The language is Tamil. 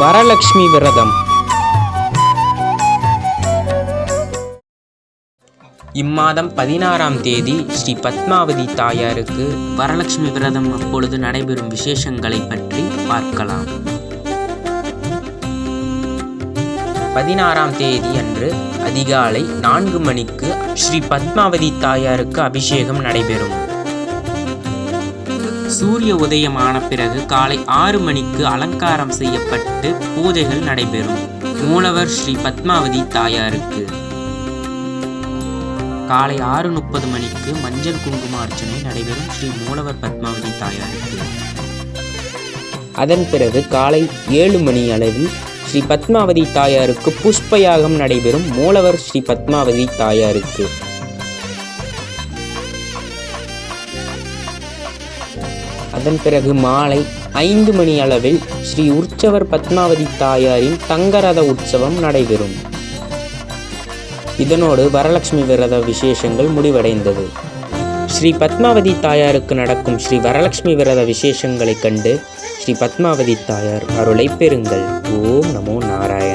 வரலக்ஷ்மி விரதம். இம்மாதம் பதினாறாம் தேதி ஸ்ரீ பத்மாவதி தாயாருக்கு வரலட்சுமி விரதம் அப்பொழுது நடைபெறும் விசேஷங்களை பற்றி பார்க்கலாம். பதினாறாம் தேதி அன்று அதிகாலை நான்கு மணிக்கு ஸ்ரீ பத்மாவதி தாயாருக்கு அபிஷேகம் நடைபெறும். சூரிய உதயமான பிறகு காலை ஆறு மணிக்கு அலங்காரம் செய்யப்பட்டு பூஜைகள் நடைபெறும். மூலவர் ஸ்ரீ பத்மாவதி தாயாருக்கு. காலை ஆறு முப்பது மணிக்கு மஞ்சள் குங்கும அர்ச்சனை நடைபெறும் ஸ்ரீ மூலவர் பத்மாவதி தாயாருக்கு. அதன் பிறகு காலை ஏழு மணி அளவில் ஸ்ரீ பத்மாவதி தாயாருக்கு புஷ்பயாகம் நடைபெறும் மூலவர் ஸ்ரீ பத்மாவதி தாயாருக்கு. அதன் பிறகு மாலை ஐந்து மணி அளவில் ஸ்ரீ உற்சவர் பத்மாவதி தாயாரின் தங்கரத உற்சவம் நடைபெறும். இதனோடு வரலட்சுமி விரத விசேஷங்கள் முடிவடைந்தது. ஸ்ரீ பத்மாவதி தாயாருக்கு நடக்கும் ஸ்ரீ வரலட்சுமி விரத விசேஷங்களைக் கண்டு ஸ்ரீ பத்மாவதி தாயார் அருளை பெறுங்கள். ஓம் நமோ நாராயண